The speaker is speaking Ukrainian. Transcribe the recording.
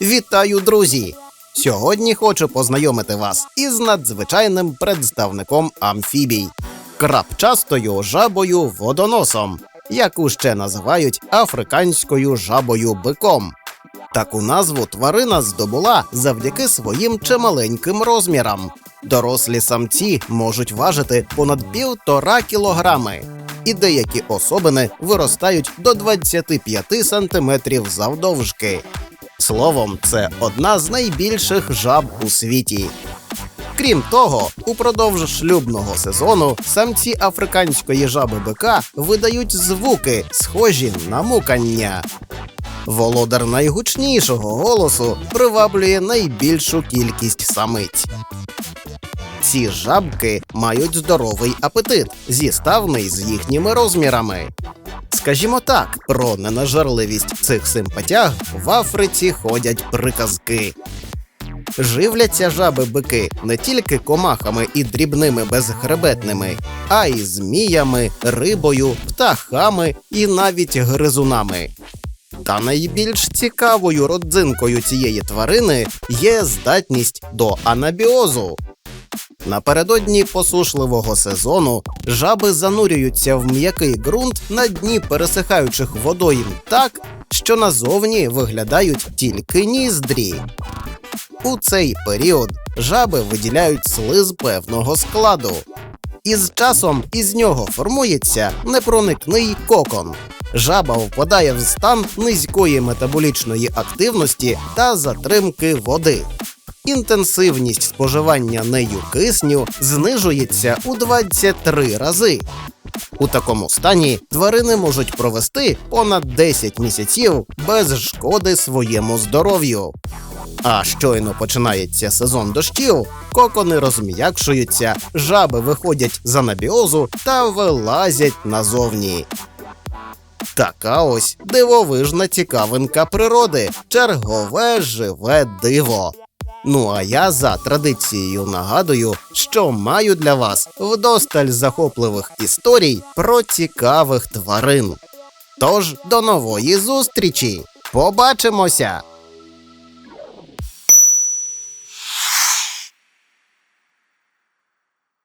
Вітаю, друзі! Сьогодні хочу познайомити вас із надзвичайним представником амфібій крапчастою жабою водоносом, яку ще називають африканською жабою биком. Таку назву тварина здобула завдяки своїм чималеньким розмірам. Дорослі самці можуть важити понад півтора кілограми, і деякі особини виростають до 25 сантиметрів завдовжки. Словом, це одна з найбільших жаб у світі. Крім того, упродовж шлюбного сезону самці африканської жаби бика видають звуки, схожі на мукання. Володар найгучнішого голосу приваблює найбільшу кількість самиць. Ці жабки мають здоровий апетит, зіставний з їхніми розмірами. Скажімо так, про ненажерливість цих симпатяг в Африці ходять приказки. Живляться жаби-бики не тільки комахами і дрібними безхребетними, а й зміями, рибою, птахами і навіть гризунами. Та найбільш цікавою родзинкою цієї тварини є здатність до анабіозу. Напередодні посушливого сезону жаби занурюються в м'який ґрунт на дні пересихаючих водойм так, що назовні виглядають тільки ніздрі. У цей період жаби виділяють слиз певного складу. І з часом із нього формується непроникний кокон. Жаба впадає в стан низької метаболічної активності та затримки води. Інтенсивність споживання нею кисню знижується у 23 рази. У такому стані тварини можуть провести понад 10 місяців без шкоди своєму здоров'ю. А щойно починається сезон дощів, кокони розм'якшуються, жаби виходять з анабіозу та вилазять назовні. Така ось дивовижна цікавинка природи, чергове живе диво. Ну а я за традицією нагадую, що маю для вас вдосталь захопливих історій про цікавих тварин. Тож до нової зустрічі! Побачимося!